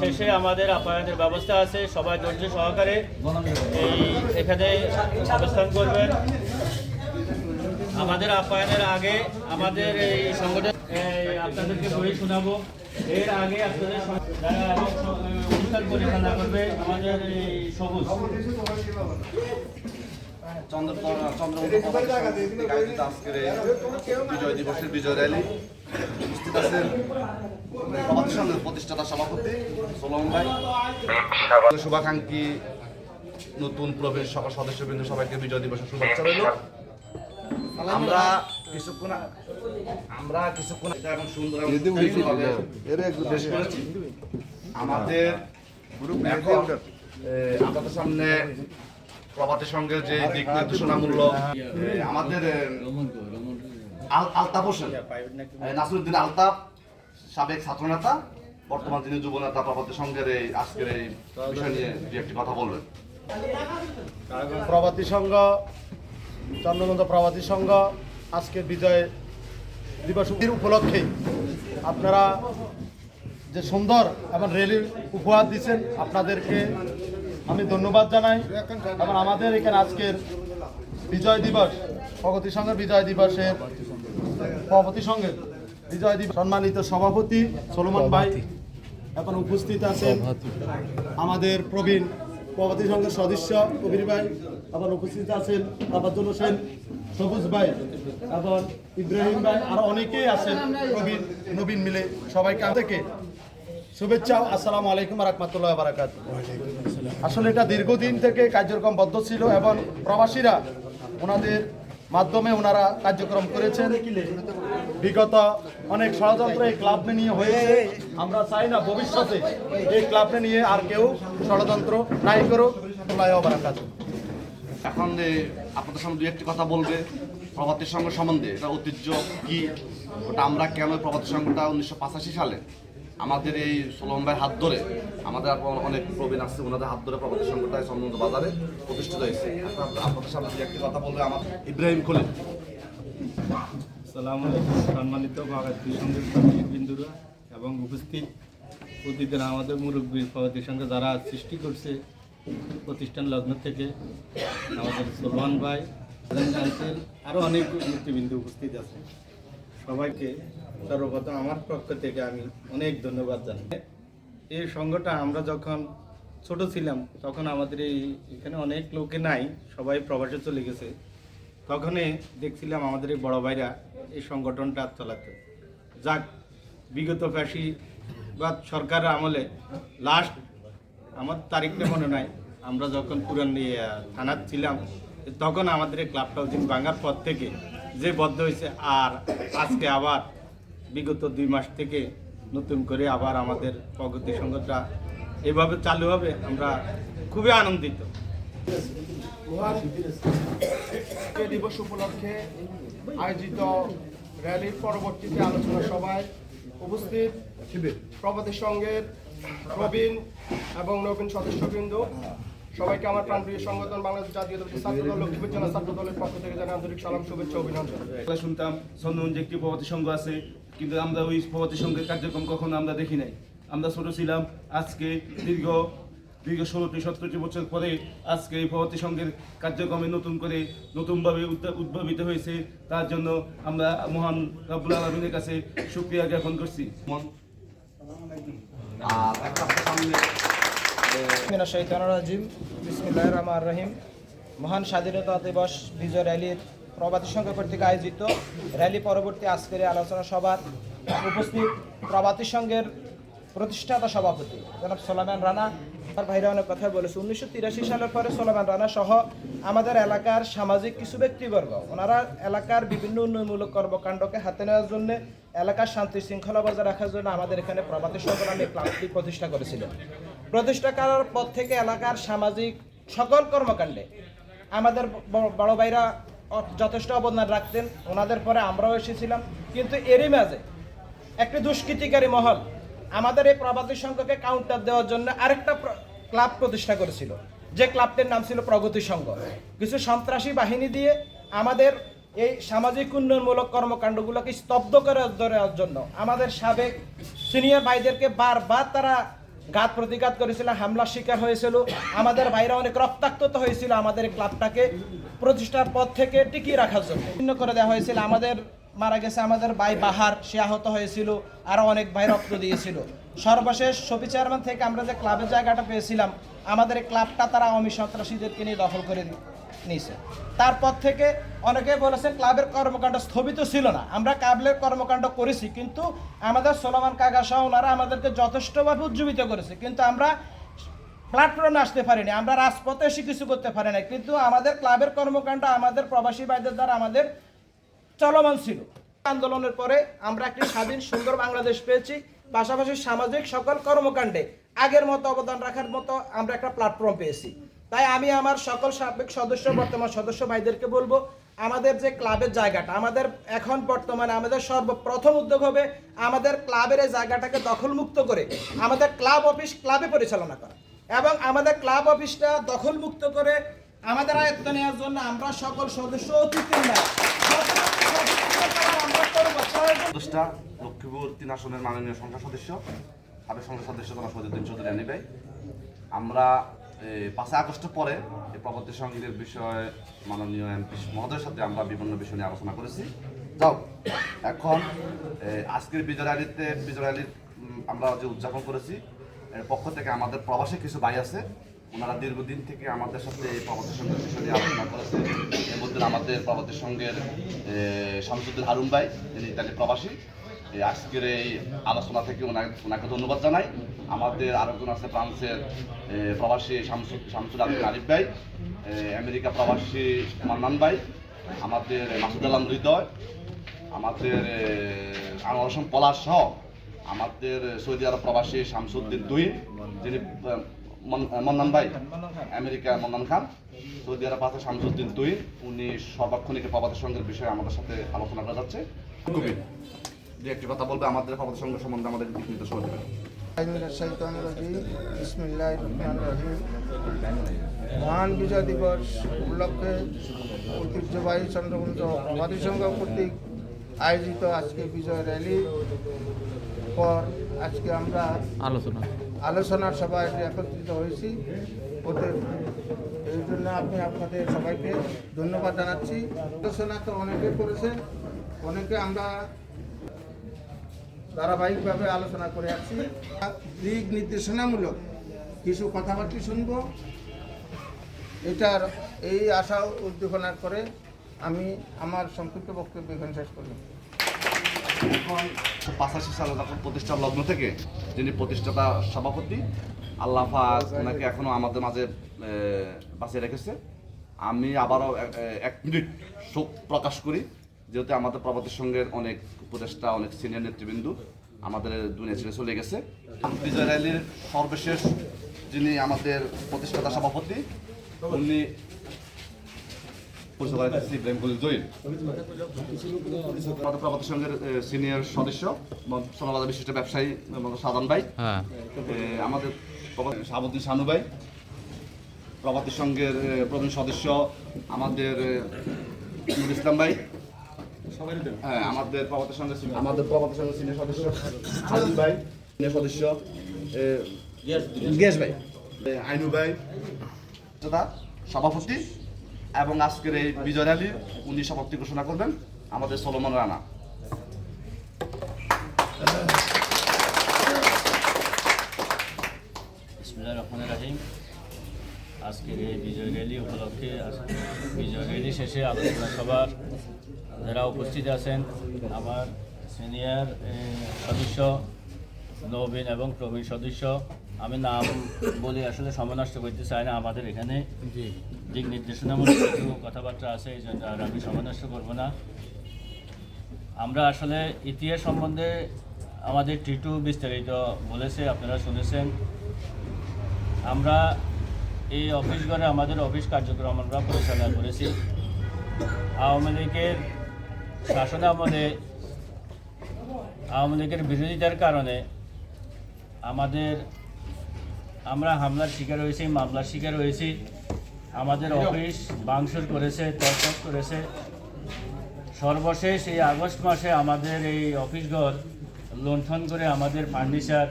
শেষে আমাদের আপ্যায়নের ব্যবস্থা আছে, সবাই ধৈর্য সহকারে এই এখানে অবস্থান করবেন। আমাদের আপ্যায়নের আগে আমাদের এই সংগঠন আপনাদেরকে বই শোনাবো। এর আগে আপনাদের অনুষ্ঠান পরিচালনা করবে আমাদের এই সবুজ। চন্দ্র আজকের বিজয় দিবসের বিজয় র্যালি। আছেন প্রতিষ্ঠাতা সভাপতি সোলম ভাই। শুভাকাঙ্ক্ষী নতুন প্রবীণ সকল সদস্যবৃন্দ সবাইকে বিজয় দিবসের শুভেচ্ছা রইল। আমরা কিছুক্ষণ আমরা কিছুক্ষণ এখন সুন্দর। আমাদের আপনাদের সামনে প্রভাতী সংঘের যে দিক নির্দেশনামূলক আমাদের এ, আল- আলতাফ হোসেন। নাসিরুদ্দিন আলতাফ সাবেক ছাত্রনেতা বর্তমান তিনি যুব নেতা প্রভাতী সংঘের এই আজকের এই বিষয় নিয়ে দু একটি কথা বলবেন। প্রভাতী সংঘ চন্দ্রবন্ধ প্রভাতী সংঘ আজকে বিজয় দিবস উপলক্ষে আপনারা যে সুন্দর এবং রেলি উপহার দিচ্ছেন আপনাদেরকে আমি ধন্যবাদ জানাই। এবং আমাদের এখানে আজকের বিজয় দিবস প্রগতি সংঘের বিজয় দিবসের প্রগতি সংঘের বিজয় সম্মানিত সভাপতি সলমান ভাই এখন উপস্থিত আছেন আমাদের প্রবীণ প্রগতি সংঘের সদস্য কবির ভাই আবার উপস্থিত আছেন তাবাজ্জুল হোসেন সবুজ ভাই এবং ইব্রাহিম ভাই আরও অনেকেই আছেন প্রবীণ নবীন মিলে সবাইকে থেকে শুভেচ্ছা আসসালামু আলাইকুম রহমতুল্লাহ বারাকাত আসলে এটা দীর্ঘদিন থেকে কার্যক্রম বদ্ধ ছিল এবং প্রবাসীরা ওনাদের মাধ্যমে ওনারা কার্যক্রম করেছেন। বিগত অনেক ষড়যন্ত্র এই ক্লাব নিয়ে হয়েছে। আমরা চাই না ভবিষ্যতে এই ক্লাব নিয়ে আর কেউ ষড়যন্ত্র নাই করুক এখন এ, আপনাদের সামনে দু একটি কথা বলবে প্রভাতের সঙ্গে সম্বন্ধে এটা ঐতিহ্য কি? ওটা আমরা কেন প্রভাতের সংঘটা উনিশশো সালে আমাদের এই সোলম ভাইয়ের হাত ধরে আমাদের অনেক প্রবীণ আছে, ওনাদের হাত ধরে প্রভাতী সংঘটা এই বাজারে প্রতিষ্ঠিত হয়েছে। আপনাদের সামনে একটি কথা বলবে, আমার ইব্রাহিম খলিল। সালাম আলাইকুম। সম্মানিত বিন্দুরা এবং উপস্থিত প্রতিদিন আমাদের মুরব্বী প্রগতির সঙ্গে যারা সৃষ্টি করছে প্রতিষ্ঠান লগ্ন থেকে, আমাদের সলমান ভাই আরও অনেক নেতৃবৃন্দ উপস্থিত আছে। সবাইকে সর্বপ্রথম আমার পক্ষ থেকে আমি অনেক ধন্যবাদ জানাই। এই সংঘটা আমরা যখন ছোট ছিলাম, তখন আমাদের এই এখানে অনেক লোকে নাই, সবাই প্রবাসে চলে গেছে। তখনই দেখছিলাম আমাদের এই বড় ভাইরা এই সংগঠনটা চালাতে যাক, বিগত ফ্যাসি বা সরকার আমলে লাস্ট আমার তারিখটা মনে নাই। আমরা যখন পুরান থানার ছিলাম, তখন আমাদের ক্লাবটা ভাঙার পর থেকে যে বদ্ধ হয়েছে আর আজকে আবার বিগত দুই মাস থেকে নতুন করে আবার আমাদের প্রগতি সংঘটা এভাবে চালু হবে আমরা খুবই আনন্দিত। দিবস উপলক্ষে আয়োজিত র্যালির পরবর্তীতে আলোচনা সভায় উপস্থিত প্রগতি সংঘের প্রবীণ এবং নবীন সদস্যবৃন্দ সবাইকে আমার প্রাণপ্রিয় সংগঠন বাংলাদেশ জাতীয় ছাত্র দল লক্ষ্মীপুর জেলা ছাত্র দলের পক্ষ থেকে জানাই আন্তরিক সালাম শুভেচ্ছা অভিনন্দন। শুনতাম সন্ধ্যন যে একটি প্রভাতী সংঘ আছে কিন্তু আমরা ওই প্রভাতী সংঘের কার্যক্রম কখনো আমরা দেখি নাই। আমরা ছোট ছিলাম আজকে দীর্ঘ দীর্ঘ ষোলোটি সতেরোটি বছর পরে আজকে এই প্রভাতী সংঘের কার্যক্রমে নতুন করে নতুনভাবে উদ্ভা- উদ্ভাবিত হয়েছে। তার জন্য আমরা মহান রাবুল আলমিনের কাছে সুক্রিয়া জ্ঞাপন করছি। রাজিম। বিসমিল্লাহ রহমান রহিম। মহান স্বাধীনতা দিবস বিজয় র্যালির প্রবাদী সংঘ কর্তৃক আয়োজিত র্যালি পরবর্তী আজকের আলোচনা সভার উপস্থিত প্রবাদী সংঘের প্রতিষ্ঠাতা সভাপতি, জনাব সোলামান রানা। তার ভাইরা অনেক কথা বলেছে। উনিশশো তিরাশি সালের পরে সোলামান রানা সহ আমাদের এলাকার সামাজিক কিছু ব্যক্তিবর্গ, ওনারা এলাকার বিভিন্ন উন্নয়নমূলক কর্মকাণ্ডকে হাতে নেওয়ার জন্য এলাকার শান্তি শৃঙ্খলা বজায় রাখার জন্য আমাদের এখানে প্রবাদী সংঘ নামে ক্লাবটি প্রতিষ্ঠা করেছিলেন। প্রতিষ্ঠা করার পর থেকে এলাকার সামাজিক সকল কর্মকাণ্ডে আমাদের বড় ভাইরা যথেষ্ট অবদান রাখতেন। ওনাদের পরে আমরাও এসেছিলাম। কিন্তু এরই মাঝে একটি দুষ্কৃতিকারী মহল আমাদের এই প্রবাদী সংঘকে কাউন্টার দেওয়ার জন্য আরেকটা ক্লাব প্রতিষ্ঠা করেছিল। যে ক্লাবটির নাম ছিল প্রগতি সংঘ। কিছু সন্ত্রাসী বাহিনী দিয়ে আমাদের এই সামাজিক উন্নয়নমূলক কর্মকাণ্ডগুলোকে স্তব্ধ করে দেওয়ার জন্য আমাদের সাবেক সিনিয়র ভাইদেরকে বারবার তারা ঘাত প্রতিঘাত করেছিল, হামলার শিকার হয়েছিল। আমাদের বাইরে অনেক রক্তাক্ত হয়েছিল আমাদের ক্লাবটাকে প্রতিষ্ঠার পর থেকে টিকিয়ে রাখার জন্য। ভিন্ন করে দেওয়া হয়েছিল, আমাদের মারা গেছে আমাদের ভাই বাহার, সে আহত হয়েছিল, আরও অনেক ভাই রক্ত দিয়েছিল। সর্বশেষ সফি চেয়ারম্যান থেকে আমরা যে ক্লাবের জায়গাটা পেয়েছিলাম, আমাদের ক্লাবটা তারা অমি সন্ত্রাসীদেরকে নিয়ে দখল করে নিয়েছে তারপর থেকে অনেকে বলেছেন ক্লাবের কর্মকাণ্ড স্থগিত ছিল না। আমরা ক্লাবের কর্মকাণ্ড করেছি, কিন্তু আমাদের সোলামান কাকা সহ ওনারা আমাদেরকে যথেষ্টভাবে উজ্জীবিত করেছে। কিন্তু আমরা প্ল্যাটফর্মে আসতে পারিনি, আমরা রাজপথে এসে কিছু করতে পারি না কিন্তু আমাদের ক্লাবের কর্মকাণ্ড আমাদের প্রবাসী ভাইদের দ্বারা আমাদের চলমান ছিল। আন্দোলনের পরে আমরা একটি স্বাধীন, সুন্দর বাংলাদেশ পেয়েছি। পাশাপাশি সামাজিক সকল কর্মকাণ্ডে আগের মতো অবদান রাখার মতো আমরা একটা প্ল্যাটফর্ম পেয়েছি। তাই আমি আমার সকল সাবেক সদস্য, বর্তমান সদস্য ভাইদেরকে বলব, আমাদের যে ক্লাবের জায়গাটা, আমাদের এখন বর্তমানে আমাদের সর্বপ্রথম উদ্যোগ হবে আমাদের ক্লাবের এই জায়গাটাকে দখলমুক্ত করে আমাদের ক্লাব অফিস ক্লাবে পরিচালনা করা এবং আমাদের ক্লাব অফিসটা দখলমুক্ত করে আমাদের আয়ত্ত নেওয়ার জন্য আমরা সকল সদস্য অতিথি তিন আসনের মাননীয় সংসদ সদস্য, সাবেক সংসদ সদস্য তথা সৈয়দুদ্দিন চৌধুরী আমরা পাঁচই আগস্টের পরে এই প্রবর্তী সঙ্গীতের বিষয়ে মাননীয় এমপি মহোদয়ের সাথে আমরা বিভিন্ন বিষয় নিয়ে আলোচনা করেছি। যাও, এখন আজকের বিজয় র্যালিতে, বিজয় আমরা যে উদযাপন করেছি, এর পক্ষ থেকে আমাদের প্রবাসী কিছু ভাই আছে, ওনারা দীর্ঘদিন থেকে আমাদের সাথে এই প্রবর্তী সঙ্গের বিষয় নিয়ে আলোচনা করেছে এর মধ্যে আমাদের প্রবর্তী সঙ্গের শামসুদ্দিন হারুন ভাই যিনি ইতালি প্রবাসী। আজকের এই আলোচনা থেকে ওনাকে ওনাকে ধন্যবাদ জানাই। আমাদের আরেকজন আছে ফ্রান্সের প্রবাসী শামসুদ শামসুল আলম আরিফ ভাই আমেরিকা প্রবাসী মান্নান ভাই, আমাদের মাসুদ আলম হৃদয়, আমাদের আনোয়ার হোসেন পলাশ সহ আমাদের সৌদি আরব প্রবাসী শামসুদ্দিন দুই, যিনি মন- মন্নান ভাই, America Mannan Khan, Saudi Arab আছে শামসুদ্দিন তুই উনি সর্বক্ষণিক প্রবাদের সঙ্গের বিষয়ে আমাদের সাথে আলোচনা করা যাচ্ছে। দু একটি কথা বলবে আমাদের প্রবাদের সঙ্গ সম্বন্ধে আমাদের দিক নির্দেশনা। মহান বিজয় দিবস উপলক্ষে ঐতিহ্যবাহী চন্দ্রকুঞ্জ প্রভাতী সংঘ কর্তৃক আয়োজিত আজকে বিজয় র্যালি। পর আজকে আমরা আলোচনা। আলোচনার সভায় একত্রিত হয়েছি। ওদের এই জন্য আমি আপনাদের সবাইকে ধন্যবাদ জানাচ্ছি। আলোচনা তো অনেকে করেছে অনেকে আমরা ধারাবাহিকভাবে আলোচনা করে আসছি। দিক নির্দেশনামূলক কিছু কথাবার্তা শুনব। এটার এই আশা উদ্দীপনার করে আমি আমার সংক্ষিপ্ত বক্তব্য এখানে শেষ করলাম এখন সালে যখন প্রতিষ্ঠার লগ্ন থেকে, যিনি প্রতিষ্ঠাতা সভাপতি, আল্লাহ পাক ওনাকে এখনও আমাদের মাঝে বাঁচিয়ে রেখেছে। আমি আবারও এক মিনিট শোক প্রকাশ করি। যেহেতু আমাদের প্রভাতের সঙ্গে অনেক উপদেষ্টা অনেক সিনিয়র নেতৃবৃন্দ আমাদের দুনিয়া ছেড়ে চলে গেছে। বিজয় র্যালির সর্বশেষ যিনি আমাদের প্রতিষ্ঠাতা সভাপতি উনি সিনিয়র সদস্য বিশিষ্ট ব্যবসায়ী ভাই। হ্যাঁ। আমাদের শাহাবুদ্দিন শানু ভাই। প্রভাতী সংঘের এ, প্রবীণ সদস্য আমাদের ইসলাম ভাই। হ্যাঁ আমাদের প্রভাত সংঘের আমাদের প্রভাত সংঘের সিনিয়র সদস্য হাজিম ভাই সিনিয়র সদস্য গ্যাস ভাই। আইনু ভাই তথা সভাপতি এবং আজকের এই বিজয় র্যালির উনি সভাপতি ঘোষণা করবেন আমাদের সলমন রানা। রহমান রাহিম। আজকের এই বিজয় র্যালি উপলক্ষে বিজয় র্যালি শেষে আলোচনা সভার যারা উপস্থিত আছেন আমার সিনিয়র সদস্য নবীন এবং প্রবীণ সদস্য আমি নাম বলে আসলে সময় নষ্ট করতে চাই না আমাদের এখানে দিক নির্দেশনামূলক কিছু কথাবার্তা আছে এই জন্য আর আমি সময় নষ্ট করব না। আমরা আসলে ইতিহাস সম্বন্ধে আমাদের টিটু বিস্তারিত বলেছে আপনারা শুনেছেন। আমরা এই অফিস ঘরে আমাদের অফিস কার্যক্রম আমরা পরিচালনা করেছি। আওয়ামী লীগের শাসন আমলে আওয়ামী লীগের বিরোধিতার কারণে আমাদের আমরা হামলার শিকার হয়েছি, মামলার শিকার হয়েছি। আমাদের অফিস বাংশুর করেছে তরতক করেছে। সর্বশেষ এই আগস্ট মাসে আমাদের এই অফিস ঘর লুণ্ঠন করে আমাদের ফার্নিচার,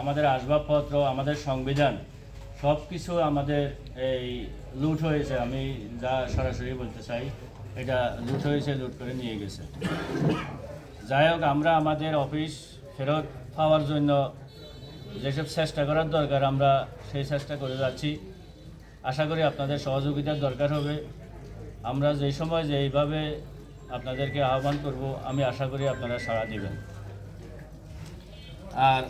আমাদের আসবাবপত্র, আমাদের সংবিধান সব কিছু আমাদের এই লুট হয়েছে, আমি যা সরাসরি বলতে চাই, এটা লুট হয়েছে, লুট করে নিয়ে গেছে। যাই হোক, আমরা আমাদের অফিস ফেরত পাওয়ার জন্য যেসব চেষ্টা করার দরকার, আমরা সেই চেষ্টা করে যাচ্ছি। আশা করি আপনাদের সহযোগিতার দরকার হবে। আমরা যেই সময় যেইভাবে আপনাদেরকে আহ্বান করব, আমি আশা করি আপনারা সাড়া দিবেন। আর